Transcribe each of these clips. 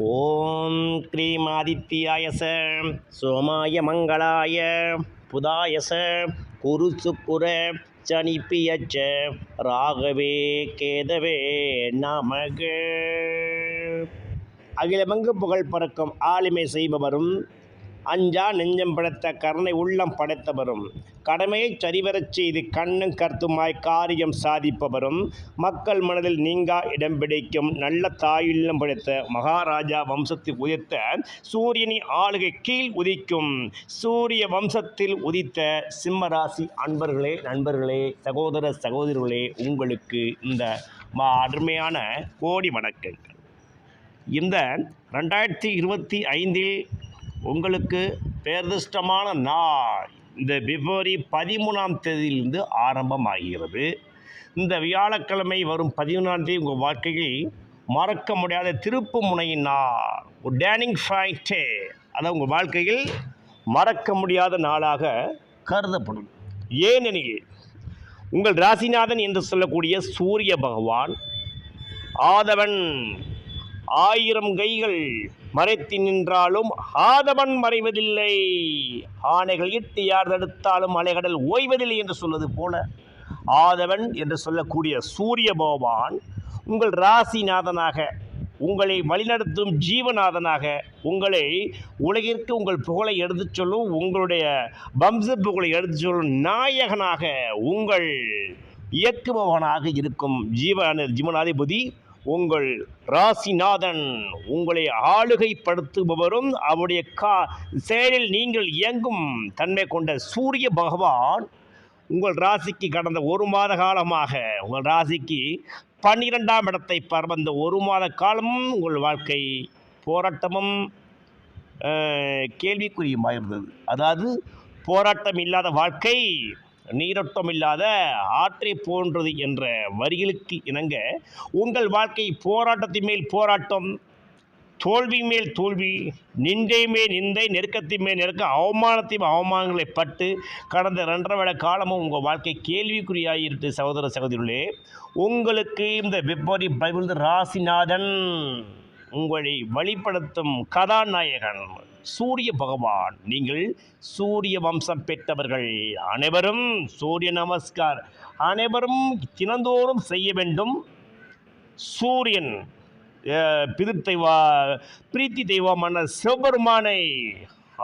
ஓம் க்ரீமாதித்யாய சோமாய மங்களாய புதாய குரு சுக்குர சனிப்பியச்ச ராகவே கேதவே நமக. அகிலமங்கு புகழ் பறக்கும் ஆளுமை செய்பவரும் அஞ்சா நெஞ்சம் படைத்த கருணை உள்ளம் படைத்தவரும் கடமையை சரிவரச் செய்து கண்ணும் கருத்துமாய் காரியம் சாதிப்பவரும் மக்கள் மனதில் நீங்கா இடம் பிடிக்கும் நல்ல தாயுள்ளம் படைத்த மகாராஜா வம்சத்தில் உதித்த சூரியனின் ஆளுகை கீழ் உதிக்கும் சூரிய வம்சத்தில் உதித்த சிம்மராசி அன்பர்களே நண்பர்களே சகோதர சகோதரிகளே உங்களுக்கு இந்த அருமையான கோடி வணக்கங்கள். இந்த ரெண்டாயிரத்தி இருபத்தி ஐந்தில் உங்களுக்கு பேரதிர்ஷ்டமான நாள். இந்த பிப்ரவரி பதிமூணாம் தேதியிலிருந்து ஆரம்பமாகிறது. இந்த வியாழக்கிழமை வரும் பதிமூணாம் தேதி உங்கள் வாழ்க்கையில் மறக்க முடியாத திருப்பு முனையின் நாள் ஒரு டேனிங் ஃப்ரைட்டே அதை உங்கள் வாழ்க்கையில் மறக்க முடியாத நாளாக கருதப்படும். ஏனெனில் உங்கள் ராசிநாதன் என்று சொல்லக்கூடிய சூரிய பகவான் ஆதவன் ஆயிரம் கைகள் மறைத்து நின்றாலும் ஆதவன் மறைவதில்லை. ஆணைகள் இட்டு யார் தடுத்தாலும் அலைகடல் ஓய்வதில்லை என்று சொல்வது போல ஆதவன் என்று சொல்லக்கூடிய சூரிய பகவான் உங்கள் ராசிநாதனாக உங்களை வழிநடத்தும் ஜீவநாதனாக உங்களை உலகிற்கு உங்கள் புகழை எடுத்துச் சொல்லும் உங்களுடைய வம்ச புகழை எடுத்துச் சொல்லும் நாயகனாக உங்கள் இயக்குபவனாக இருக்கும் ஜீவன ஜீவனாதிபதி உங்கள் ராசிநாதன் உங்களை ஆளுகைப்படுத்துபவரும் அவருடைய கா செயலில் நீங்கள் இயங்கும் தன்மை கொண்ட சூரிய பகவான் உங்கள் ராசிக்கு கடந்த ஒரு மாத காலமாக உங்கள் ராசிக்கு பன்னிரெண்டாம் இடத்தை பரவந்த ஒரு மாத காலமும் உங்கள் வாழ்க்கை போராட்டமும் கேள்விக்குறியுமாயிருந்தது. இருந்தது அதாவது போராட்டம் இல்லாத வாழ்க்கை நீரோட்டமில்லாத ஆற்றை போன்றது என்ற வரிகளுக்கு இணங்க உங்கள் வாழ்க்கை போராட்டத்தின் மேல் போராட்டம் தோல்வி மேல் தோல்வி நிந்தை மேல் நிந்தை நெருக்கத்தின் மேல் நெருக்க அவமானத்தையும் அவமானங்களை பட்டு கடந்த ரெண்டரை வேளை காலமும் உங்கள் வாழ்க்கை கேள்விக்குறியாயிருக்கு சகோதர சகோதரிகளே. உங்களுக்கு இந்த வெப்பரி பைபிள் ராசிநாதன். உங்களை வழிப்படுத்தும் கதாநாயகன் சூரிய பகவான். நீங்கள் சூரிய வம்சம் பெற்றவர்கள் அனைவரும் சூரிய நமஸ்கார். அனைவரும் தினந்தோறும் செய்ய வேண்டும். சூரியன் அஹ், தெய்வா பிரீத்தி தெய்வமான சிவபெருமானை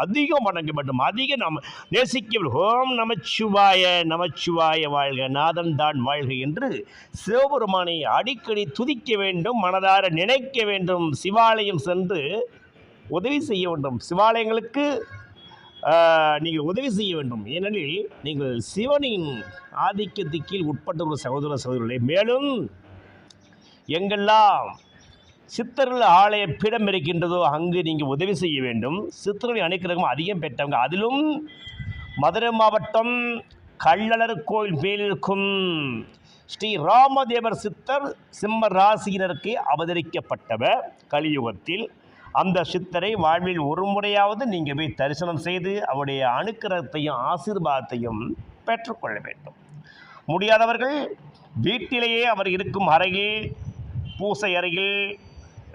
அதிகம் வணங்க வேண்டும் அதிக நாம் நேசிக்க வேண்டும். ஓம் நமச்சிவாய நமச்சிவாய வாழ்க நாதன் தான் வாழ்க என்று சிவபெருமானை அடிக்கடி துதிக்க வேண்டும் மனதார நினைக்க வேண்டும் சிவாலயம் சென்று உதவி செய்ய வேண்டும் சிவாலயங்களுக்கு நீங்கள் உதவி செய்ய வேண்டும் ஏனெனில் நீங்கள் சிவனின் ஆதிக்கத்துக்கு கீழ் உட்பட்ட ஒரு சகோதர சகோதரர்களை மேலும் எங்கெல்லாம் சித்தர்கள் ஆலய பீடம் இருக்கின்றதோ அங்கு நீங்கள் உதவி செய்ய வேண்டும். சித்தர்கள் அனுக்கிரகம் அதிகம் பெற்றவங்க. அதிலும் மதுரை மாவட்டம் கள்ளழர் கோயில் மேலிருக்கும் ஸ்ரீ ராமதேவர் சித்தர் சிம்ம ராசியினருக்கு அவதரிக்கப்பட்டவர் கலியுகத்தில். அந்த சித்தரை வாழ்வில் ஒரு முறையாவது நீங்கள் போய் தரிசனம் செய்து அவருடைய அனுக்கிரகத்தையும் ஆசீர்வாதத்தையும் பெற்றுக்கொள்ள வேண்டும். முடியாதவர்கள் வீட்டிலேயே அவர் இருக்கும் அறையில் பூசை அறையில்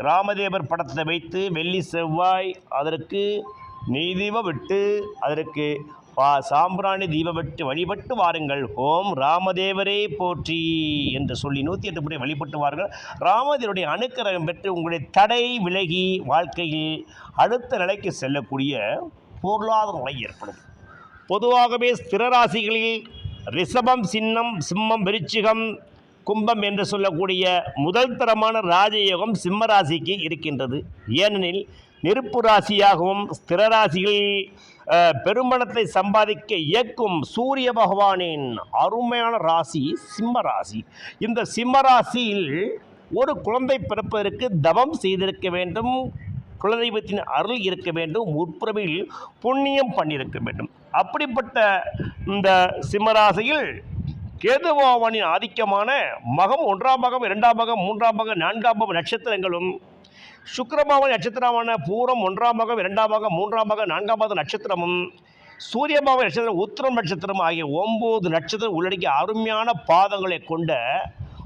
ராமதேவர் படத்தை வைத்து வெள்ளி செவ்வாய் அதற்கு நெய் தீபம் விட்டு அதற்கு பா சாம்பிராணி தீபம் விட்டு வழிபட்டு வாருங்கள். ஓம் ராமதேவரே போற்றி என்று சொல்லி நூற்றி எட்டு முறை வழிபட்டு வாருங்கள். ராமதேவருடைய அனுக்கிரகம் பெற்று உங்களுடைய தடை விலகி வாழ்க்கையில் அடுத்த நிலைக்கு செல்லக்கூடிய பொருளாதார நிலை ஏற்படும். பொதுவாகவே ஸ்திரராசிகளில் ரிஷபம் சின்னம் சிம்மம் விருச்சிகம் கும்பம் என்று சொல்லக்கூடிய முதல் தரமான ராஜயோகம் சிம்மராசிக்கு இருக்கின்றது. ஏனெனில் நெருப்பு ராசியாகவும் ஸ்திர ராசிகளில் பெருமணத்தை சம்பாதிக்க இயக்கும் சூரிய பகவானின் அருமையான ராசி சிம்ம ராசி. இந்த சிம்ம ராசியில் ஒரு குழந்தை பிறப்பதற்கு தவம் செய்திருக்க வேண்டும். குலதெய்வத்தின் அருள் இருக்க வேண்டும். உட்புறவில் புண்ணியம் பண்ணியிருக்க வேண்டும். அப்படிப்பட்ட இந்த சிம்மராசியில் கேதுபகவானின் ஆதிக்கமான மகம் ஒன்றாம் மகம் இரண்டாம் மகம் மூன்றாம் மகம் நான்காம் மகம் நட்சத்திரங்களும் சுக்கரபாவன் நட்சத்திரமான பூரம் ஒன்றாம் மகம் இரண்டாம் மகம் மூன்றாம் மகம் நான்காம் மகம் நட்சத்திரமும் சூரியபாவன் நட்சத்திரம் உத்திரம் நட்சத்திரம் ஆகிய ஒம்பது நட்சத்திரம் உள்ளடக்கிய அருமையான பாதங்களை கொண்ட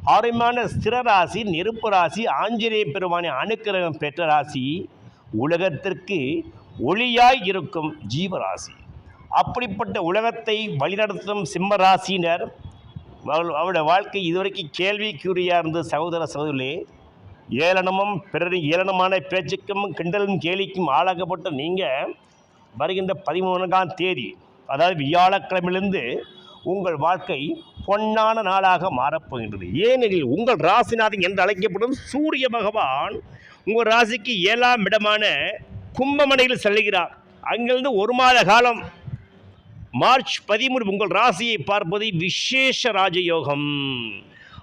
அருமையான ஸ்திரராசி நெருப்பு ராசி ஆஞ்சநேய பெருமானை அனுக்கிரகம் பெற்ற ராசி உலகத்திற்கு ஒளியாய் இருக்கும் ஜீவராசி. அப்படிப்பட்ட உலகத்தை வழிநடத்தும் சிம்ம ராசியினர் அவருடைய வாழ்க்கை இதுவரைக்கும் கேள்விக்குறியாக இருந்த சகோதர சகோதரிகளே. ஏளனமும் பிறரின் ஏளனமான பேச்சுக்கும் கிண்டலும் கேலிக்கும் ஆளாக்கப்பட்ட நீங்கள் வருகின்ற பதிமூன்றாம் தேதி அதாவது வியாழக்கிழமையிலிருந்து உங்கள் வாழ்க்கை பொன்னான நாளாக மாறப்போகின்றது. ஏனெனில் உங்கள் ராசிநாதன் என்று அழைக்கப்படும் சூரிய பகவான் உங்கள் ராசிக்கு ஏழாம் இடமான கும்பமனையில் செல்கிறார். அங்கிருந்து ஒரு மாத காலம் மார்ச் பதிமூணு உங்கள் ராசியை பார்ப்பது விசேஷ ராஜயோகம்.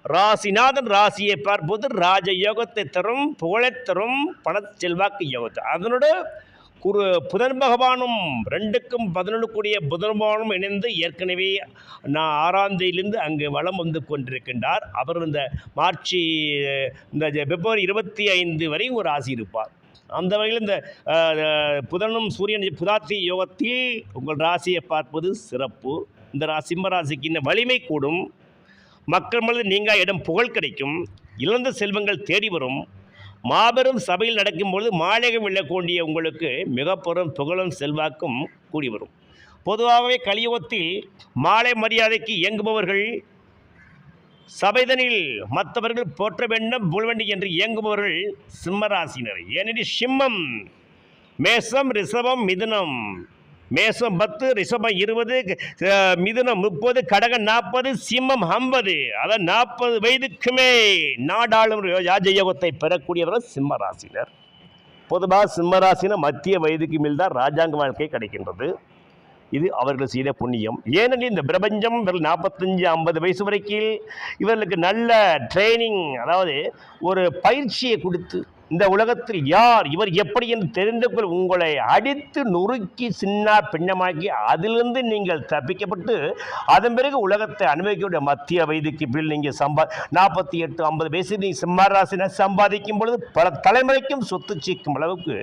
ராசிநாதன் ராசியை பார்ப்பது ராஜயோகத்தை தரும் புகழைத் தரும் பண செல்வாக்கு யோகத்தை. அதனோட குரு புதன் பகவானும் ரெண்டுக்கும் பதினொன்று கூடிய புதன் பகவானும் இணைந்து ஏற்கனவே நான் ஆறாம் தேதியிலிருந்து அங்கு வலம் வந்து கொண்டிருக்கின்றார். அவர் இந்த மார்ச் இந்த பிப்ரவரி இருபத்தி ஐந்து வரை ஒரு ராசி இருப்பார். அந்த வகையில் இந்த புதனும் சூரியன் புதாத்தி யோகத்தில் உங்கள் ராசியை பார்ப்பது சிறப்பு. இந்த ரா சிம்ம ராசிக்கு இந்த வலிமை கூடும். மக்கள் மனதில் நீங்கள் இடம் புகழ் கிடைக்கும். இழந்த செல்வங்கள் தேடி வரும். மாபெரும் சபையில் நடக்கும்பொழுது மாளிகை விழக்கூடிய உங்களுக்கு மிகப்பெரும் புகழும் செல்வாக்கும் கூடி வரும். பொதுவாகவே கலியுகத்தில் மாலை மரியாதைக்கு இயங்குபவர்கள் சபைதனில் மற்றவர்கள் போற்ற வேண்டும் புல்வண்டி என்று இயங்குபவர்கள் சிம்மராசினர். ஏனெனில் சிம்மம் மேசம் ரிஷபம் மிதுனம். மேசம் பத்து ரிஷபம் இருபது மிதுனம் முப்பது கடகம் நாற்பது சிம்மம் ஐம்பது. அதான் நாற்பது வயதுக்குமே நாடாளும் ராஜயோகத்தை பெறக்கூடியவர்கள் சிம்மராசினர். பொதுவாக சிம்மராசினர் மத்திய வயதுக்கு மேல் தான் ராஜாங்க வாழ்க்கை கிடைக்கின்றது. இது அவர்கள் செய்த புண்ணியம். ஏனெனில் இந்த பிரபஞ்சம் இவர்கள் நாற்பத்தஞ்சு ஐம்பது வயசு வரைக்கும் இவர்களுக்கு நல்ல ட்ரைனிங் அதாவது ஒரு பயிற்சியை கொடுத்து இந்த உலகத்தில் யார் இவர் எப்படி என்று தெரிந்து கொள் உங்களை அடித்து நொறுக்கி சின்ன பின்னமாக்கி அதிலிருந்து நீங்கள் தப்பிக்கப்பட்டு அதன் பிறகு உலகத்தை அனுபவிக்கக்கூடிய மத்திய வயதுக்கு பில் நீங்கள் சம்பா நாற்பத்தி எட்டு ஐம்பது வயசு நீங்கள் சிம்மராசினை சம்பாதிக்கும் பொழுது பல தலைமுறைக்கும் சொத்து சீக்கும் அளவுக்கு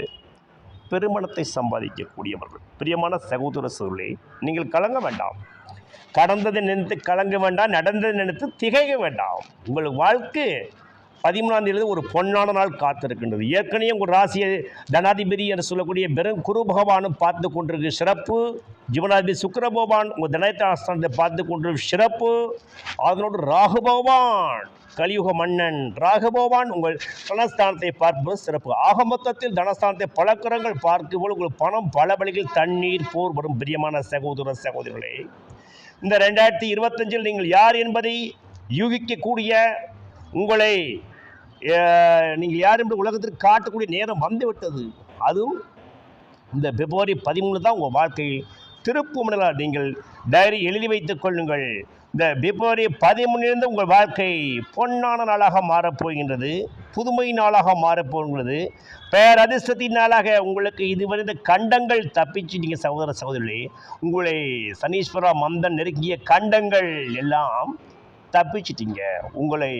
பெருமணத்தை சம்பாதிக்கக்கூடியவர்கள். பிரியமான சகோதர சூழலே நீங்கள் கலங்க வேண்டாம். கடந்ததை நினைத்து கலங்க வேண்டாம் நடந்ததை நினைத்து திகைக்க வேண்டாம். உங்கள் வாழ்க்கை பதிமூணாம் தேதி ஒரு பொன்னான நாள் காத்திருக்கின்றது. ஏற்கனவே உங்கள் ராசியை தனாதிபதி என்று சொல்லக்கூடிய பெரும் குரு பகவானும் பார்த்து கொண்டிருக்கு சிறப்பு ஜீவனாதிபதி சுக்கிர பகவான் உங்கள் தனத்தாஸ்தானத்தை பார்த்து கொண்டிருக்கும் சிறப்பு அதனோடு ராகு பகவான் கலியுக மன்னன் ராகபோவான் உங்கள் தனஸ்தானத்தை பார்ப்பது சிறப்பு. ஆக மொத்தத்தில் தனஸ்தானத்தை பல பார்க்கும்போது உங்களுக்கு பணம் பல வழிகள் தண்ணீர் போர் வரும் பிரியமான சகோதர சகோதரிகளே. இந்த ரெண்டாயிரத்தி இருபத்தஞ்சில் நீங்கள் யார் என்பதை யூகிக்கக்கூடிய உங்களை நீங்கள் யார் என்று உலகத்திற்கு காட்டக்கூடிய நேரம் வந்துவிட்டது. அதுவும் இந்த பிப்ரவரி பதிமூணு தான் உங்கள் வாழ்க்கையில் திருப்புமுனையில் நீங்கள் டைரி எழுதி வைத்துக் கொள்ளுங்கள். இந்த பிப்ரவரி பதிமூணிலிருந்து உங்கள் வாழ்க்கை பொன்னான நாளாக மாறப்போகின்றது புதுமை நாளாக மாறப்போகின்றது பேரதிர்ஷ்டத்தின் நாளாக உங்களுக்கு இதுவரை இந்த கண்டங்கள் தப்பிச்சு நீங்கள் சகோதர சகோதரி உங்களை சனீஸ்வரா மந்தன் நெருங்கிய கண்டங்கள் எல்லாம் தப்பிச்சிட்டிங்க. உங்களை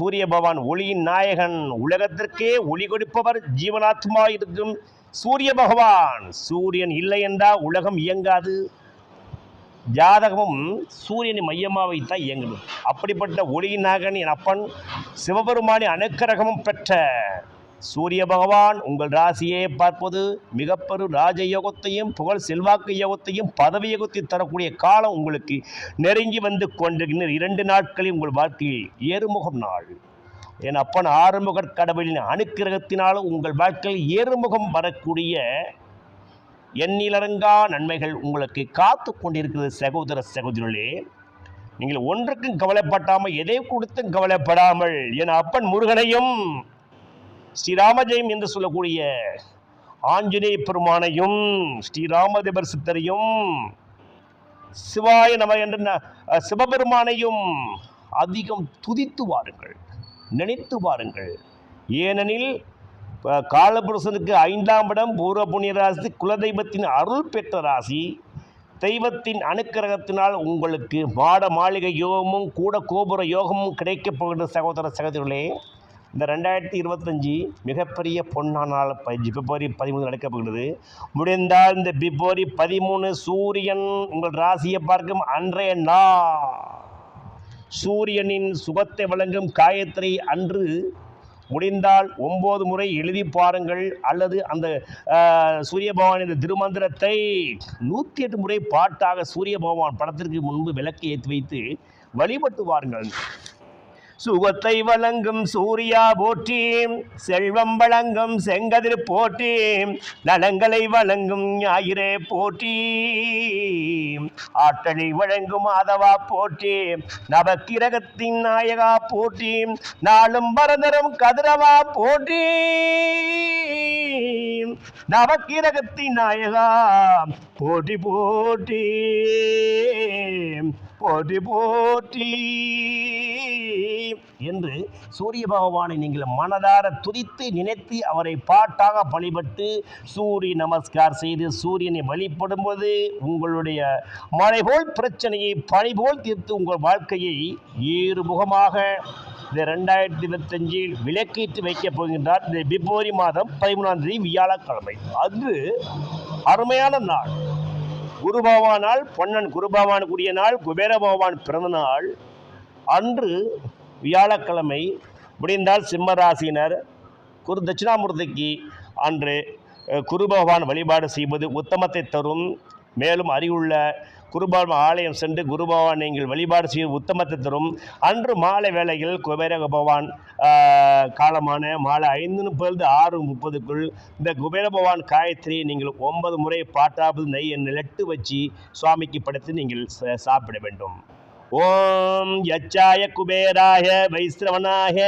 சூரிய பகவான் ஒளியின் நாயகன் உலகத்திற்கே ஒளி கொடுப்பவர் ஜீவனாத்மா இருக்கும் சூரிய பகவான். சூரியன் இல்லை என்றால் உலகம் இயங்காது. ஜாதகமும் சூரியனை மையமாக வைத்தான் இயங்கணும் அப்படிப்பட்ட ஒளியின் நாயகன் என் அப்பன் சிவபெருமானி அனுக்கிரகமும் பெற்ற சூரிய பகவான் உங்கள் ராசியை பார்ப்பது மிகப்பெரும் ராஜயோகத்தையும் புகழ் செல்வாக்கு யோகத்தையும் பதவி யோகத்தையும் தரக்கூடிய காலம் உங்களுக்கு நெருங்கி வந்து கொண்டிருக்கின்ற இரண்டு நாட்களில் உங்கள் வாழ்க்கையில் ஏறுமுகம் நாள். என் அப்பன் ஆறுமுக கடவுளின் அனுக்கிரகத்தினாலும் உங்கள் வாழ்க்கையில் ஏறுமுகம் வரக்கூடிய எண்ணிலடங்கா நன்மைகள் உங்களுக்கு காத்து கொண்டிருக்கிறது சகோதர சகோதரிகளே. நீங்கள் ஒன்றுக்கும் கவலைப்படாமல் எதை கொடுத்தும் கவலைப்படாமல் என் அப்பன் முருகனையும் ஸ்ரீராமஜெயம் என்று சொல்லக்கூடிய ஆஞ்சநேய பெருமானையும் ஸ்ரீராமதேவர் சித்தரையும் சிவாய நம என்ற ந- சிவபெருமானையும் அதிகம் துதித்து வாருங்கள் நினைத்து வாருங்கள். ஏனெனில் காலபுருஷனுக்கு ஐந்தாம் இடம் பூர்வ புண்ணிய ராசி குலதெய்வத்தின் அருள் பெற்ற ராசி. தெய்வத்தின் அனுக்கிரகத்தினால் உங்களுக்கு மாட மாளிகை யோகமும் கூட கோபுர யோகமும் கிடைக்கப் போகின்ற சகோதர சகோதரிகளே இந்த ரெண்டாயிரத்தி இருபத்தஞ்சி மிகப்பெரிய பொன்னானால் பிப்ரவரி பதிமூணு நடக்கப் போகிறது முடிந்தால் இந்த பிப்ரவரி பதிமூணு சூரியன் உங்கள் ராசியை பார்க்கும் அன்றைய நாள். சூரியனின் சுகத்தை வழங்கும் காயத்ரி அன்று முடிந்தால் ஒம்பது முறை எழுதி பாருங்கள். அல்லது அந்த சூரிய பகவான் இந்த திருமந்திரத்தை நூற்றி எட்டு முறை பாட்டாக சூரிய பகவான் படத்திற்கு முன்பு விளக்கு ஏற்றி வைத்து வழிபட்டு வாருங்கள். சுகத்தை வழங்கும் சூர்யா போற்றி செல்வம் வழங்கும் செங்கதிர் போற்றி நலங்களை வழங்கும் ஞாயிறே போற்றி. ஆற்றலை வழங்கும் மாதவா போற்றி நவக்கிரகத்தின் நாயகா போற்றி நாளும் பரதரும் கதிரவா போற்றி. நவக்கிரகத்தின் நாயகா போட்டி போட்டி போற்றி போட்டி என்று சூரிய பகவானை நீங்கள் மனதார துதித்து நினைத்து அவரை பாட்டாக வழிபட்டு சூரிய நமஸ்கார் செய்து சூரியனை வழிபடும்போது உங்களுடைய மழை போல் பிரச்சனையை பணி போல் தீர்த்து உங்கள் வாழ்க்கையை ஏறுமுகமாக இந்த ரெண்டாயிரத்தி இருபத்தஞ்சில் விலக்கேற்றி வைக்கப் போகின்றார். இந்த பிப்ரவரி மாதம் பதிமூணாம் தேதி வியாழக்கிழமை. அன்று அருமையான நாள். குரு பகவானால் பொன்னன் குரு கூடிய நாள் குபேர பகவான் பிறந்த நாள். அன்று வியாழக்கிழமை முடிந்தால் சிம்மராசினர் குரு தட்சிணாமூர்த்திக்கு அன்று குருபகவான் குரு பகவான் வழிபாடு செய்வது உத்தமத்தை தரும். மேலும் அறிவுள்ள குருபான் ஆலயம் சென்று குருபவான் நீங்கள் வழிபாடு செய்ய உத்தமத்தை தரும். அன்று மாலை வேளையில் குபேர பகவான் காலமான மாலை ஐந்து முப்பது ஆறு முப்பதுக்குள் இந்த குபேர பகவான் காயத்ரி நீங்கள் ஒன்பது முறை பாட்டாவது நெய் நெட்டு வச்சு சுவாமிக்கு படைத்து நீங்கள் ச- சாப்பிட வேண்டும். ஓம் யச்சாய குபேராய வைஸ்ரவனாய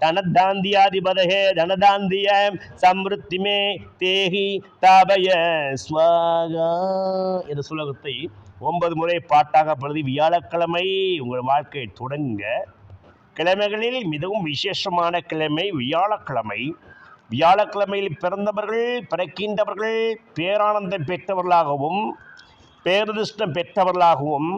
தனதாந்தியாதிபதே தனதாந்திய சம்ருத்திமே தேகி தாபய ஸ்வாகா என்ற சுலகத்தை ஒன்பது முறை பாட்டாக பழுதி வியாழக்கிழமை உங்கள் வாழ்க்கை தொடங்க கிழமைகளில் மிகவும் விசேஷமான கிழமை வியாழக்கிழமை. வியாழக்கிழமையில் பிறந்தவர்கள் பிறக்கின்றவர்கள் பேரானந்தம் பெற்றவர்களாகவும் பேரதிர்ஷ்டம் பெற்றவர்களாகவும்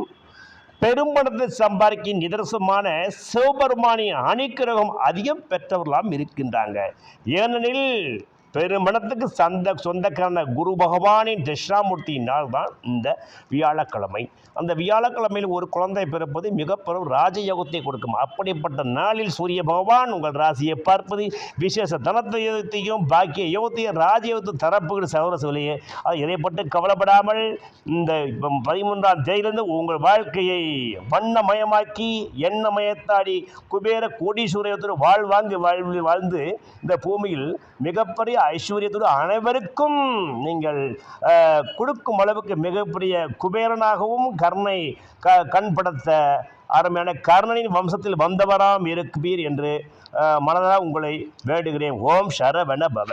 பெரும்பணத்தை சம்பாதிக்கும் நிதர்சனமான சிவபெருமானின் அணிக்கிரகம் அதிகம் பெற்றவர்களாம் இருக்கின்றாங்க. ஏனெனில் பெருமணத்துக்கு சந்த சொந்தக்காரன குரு பகவானின் தட்சிணாமூர்த்தியின் நாள் தான் இந்த வியாழக்கிழமை. அந்த வியாழக்கிழமையில் ஒரு குழந்தை பிறப்பது மிகப்பெரும் ராஜயோகத்தை கொடுக்கும். அப்படிப்பட்ட நாளில் சூரிய பகவான் உங்கள் ராசியை பார்ப்பது விசேஷ தனத்தையும் பாக்கிய யோகத்தையும் ராஜயோகத்தை தரப்புகிற சகோதர சொல்லியே அதை எதை கவலைப்படாமல் இந்த பதிமூன்றாம் தேதியிலிருந்து உங்கள் வாழ்க்கையை வண்ணமயமாக்கி எண்ணமயத்தாடி குபேர கோடீஸ்வரத்தோடு வாழ்வாங்கி வாழ்வு வாழ்ந்து இந்த பூமியில் மிகப்பெரிய ஐஸ்வர்யத்தோடு அனைவருக்கும் நீங்கள் கொடுக்கும் அளவுக்கு மிகப்பெரிய குபேரனாகவும் கர்ணை க கண்படுத்த அருமையான கர்ணனின் வம்சத்தில் வந்தவராம் இருப்பீர் என்று மனதாக உங்களை வேண்டுகிறேன். ஓம் சரவண பவ.